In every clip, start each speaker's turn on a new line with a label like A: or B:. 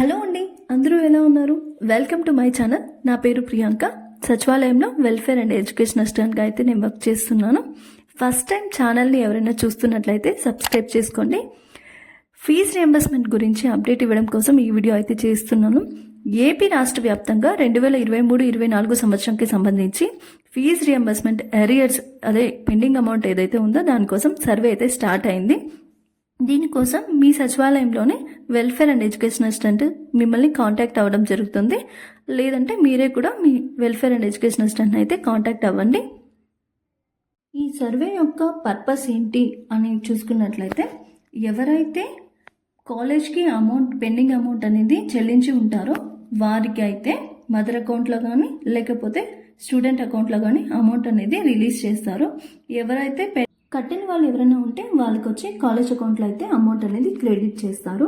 A: Hello అండి అందరూ ఎలా ఉన్నారు? వెల్కమ్ టు మై ఛానల్ నా పేరు ప్రియాంక. సచివాలయంలో వెల్ఫేర్ అండ్ ఎడ్యుకేషన్ అసిస్టెంట్గా అయితే నేను వర్క్ చేస్తున్నాను. ఫస్ట్ టైం ఛానల్ని ఎవరైనా చూస్తున్నట్లయితే సబ్స్క్రైబ్ చేసుకోండి. ఫీజ్ రియంబర్స్మెంట్ గురించి అప్డేట్ ఇవ్వడం కోసం ఈ వీడియో అయితే చేస్తున్నాను. ఏపీ రాష్ట్ర వ్యాప్తంగా రెండు వేల ఇరవై మూడు ఇరవై నాలుగు సంవత్సరంకి సంబంధించి ఫీజ్ రియంబర్స్మెంట్ ఎరియర్స్ అదే పెండింగ్ అమౌంట్ ఏదైతే ఉందో దానికోసం సర్వే అయితే స్టార్ట్ అయింది. దీనికోసం మీ సచివాలయంలోనే వెల్ఫేర్ అండ్ ఎడ్యుకేషన్ అసిస్టెంట్ మిమ్మల్ని కాంటాక్ట్ అవ్వడం జరుగుతుంది. లేదంటే మీరే కూడా మీ వెల్ఫేర్ అండ్ ఎడ్యుకేషన్ అసిస్టెంట్ అయితే కాంటాక్ట్ అవ్వండి. ఈ సర్వే యొక్క పర్పస్ ఏంటి అని చూసుకున్నట్లయితే ఎవరైతే కాలేజ్కి అమౌంట్ పెండింగ్ అమౌంట్ అనేది చెల్లించి ఉంటారో వారికి అయితే మదర్ అకౌంట్లో కానీ లేకపోతే స్టూడెంట్ అకౌంట్లో కానీ అమౌంట్ అనేది రిలీజ్ చేస్తారు. ఎవరైతే పె- కట్టిన వాళ్ళు ఎవరైనా ఉంటే వాళ్ళకి వచ్చి కాలేజ్ అకౌంట్లో అయితే అమౌంట్ అనేది క్రెడిట్ చేస్తారు.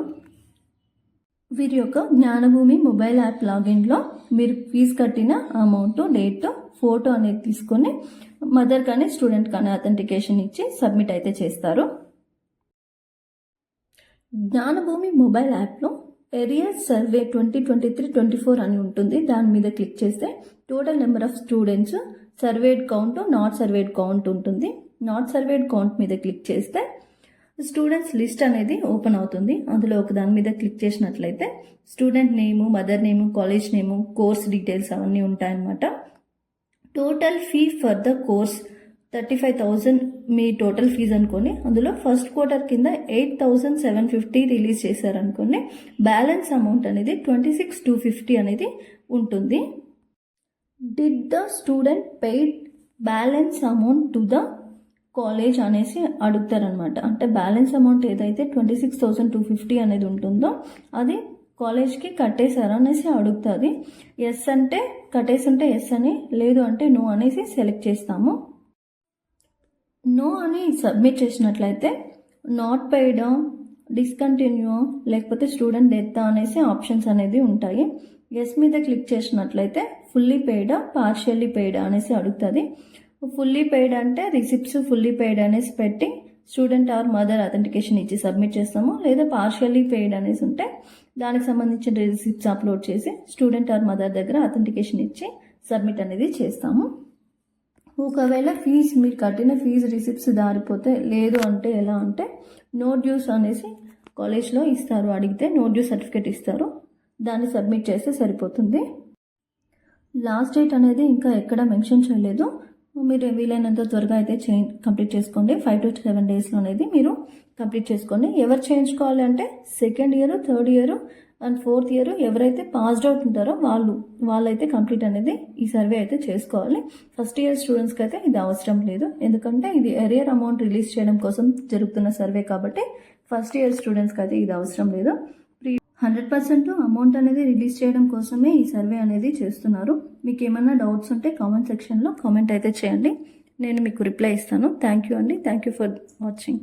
A: వీరి యొక్క జ్ఞానభూమి మొబైల్ యాప్ లాగిన్లో మీరు ఫీజు కట్టిన అమౌంట్ డేట్ ఫోటో అనేది తీసుకొని మదర్ కానీ స్టూడెంట్ కానీ అథెంటికేషన్ ఇచ్చి సబ్మిట్ అయితే చేస్తారు. జ్ఞానభూమి మొబైల్ యాప్లో arrear survey twenty twenty three twenty four అని ఉంటుంది. దాని మీద క్లిక్ చేస్తే total number of students surveyed count not surveyed count ఉంటుంది. నాట్ సర్వేడ్ కౌంట్ మీద క్లిక్ చేస్తే స్టూడెంట్స్ లిస్ట్ అనేది ఓపెన్ అవుతుంది. అందులో ఒక దాని మీద క్లిక్ చేసినట్లయితే student name mother name college name course details అవన్నీ ఉంటాయన్నమాట. Total fee for the course thirty five thousand me total fees అనుకోండి. అందులో ఫస్ట్ క్వార్టర్ కింద eight thousand seven fifty release చేశారనుకోండి. బ్యాలెన్స్ అమౌంట్ అనేది ట్వంటీ సిక్స్ టూ ఫిఫ్టీ అనేది ఉంటుంది. Did the student paid balance amount to the college అనేసి అడుగుతారనమాట అంటే బ్యాలెన్స్ అమౌంట్ ఏదైతే twenty six thousand two fifty అనేది ఉంటుందో అది కాలేజ్కి కట్టేశారా అనేసి అడుగుతుంది. ఎస్ అంటే కట్టేసి ఉంటే ఎస్ అని లేదు అంటే నో అనేసి సెలెక్ట్ చేస్తాము. నో అని సబ్మిట్ చేసినట్లయితే నాట్ పెయిడ్ డిస్కంటిన్యూ లేకపోతే స్టూడెంట్ డెత్ అనేసి ఆప్షన్స్ అనేది ఉంటాయి. ఎస్ మీద క్లిక్ చేసినట్లయితే ఫుల్లీ పెయిడ్ పార్షియల్లీ పెయిడ్ అనేసి అడుగుతుంది. ఫుల్లీ పెయిడ్ అంటే రిసిప్ట్స్ ఫుల్లీ పెయిడ్ అనేసి పెట్టి స్టూడెంట్ ఆర్ మదర్ అథెంటికేషన్ ఇచ్చి సబ్మిట్ చేస్తాము. లేదా పార్షియల్లీ పెయిడ్ అనేసి ఉంటే దానికి సంబంధించిన రిసిప్ట్స్ అప్లోడ్ చేసి స్టూడెంట్ ఆర్ మదర్ దగ్గర అథెంటికేషన్ ఇచ్చి సబ్మిట్ అనేది చేస్తాము. ఒకవేళ ఫీజు మీరు కట్టిన ఫీజు రిసిప్ట్స్ దారిపోతే లేదు అంటే ఎలా అంటే నో డ్యూస్ అనేసి కాలేజ్లో ఇస్తారు. అడిగితే నో డ్యూస్ సర్టిఫికేట్ ఇస్తారు. దాన్ని సబ్మిట్ చేస్తే సరిపోతుంది. లాస్ట్ డేట్ అనేది ఇంకా ఎక్కడ మెన్షన్ చేయలేదు. మీరు వీలైనంత త్వరగా అయితే చే కంప్లీట్ చేసుకోండి. ఫైవ్ టు సెవెన్ డేస్లో అనేది మీరు కంప్లీట్ చేసుకోండి. ఎవరు చేయించుకోవాలి అంటే second year third year and fourth year ఎవరైతే పాస్డ్ అవుట్ ఉంటారో వాళ్ళు వాళ్ళైతే కంప్లీట్ అనేది ఈ సర్వే అయితే చేసుకోవాలి. ఫస్ట్ ఇయర్ స్టూడెంట్స్కి అయితే ఇది అవసరం లేదు. ఎందుకంటే ఇది ఎరియర్ అమౌంట్ రిలీజ్ చేయడం కోసం జరుగుతున్న సర్వే కాబట్టి ఫస్ట్ ఇయర్ స్టూడెంట్స్కి అయితే ఇది అవసరం లేదు. హండ్రెడ్ పర్సెంట్ అమౌంట్ అనేది రిలీజ్ చేయడం కోసమే ఈ సర్వే అనేది చేస్తున్నారు. మీకు ఏమైనా డౌట్స్ ఉంటే కామెంట్ సెక్షన్లో కామెంట్ అయితే చేయండి. నేను మీకు రిప్లై ఇస్తాను. థ్యాంక్ యూ అండి. Thank you for watching.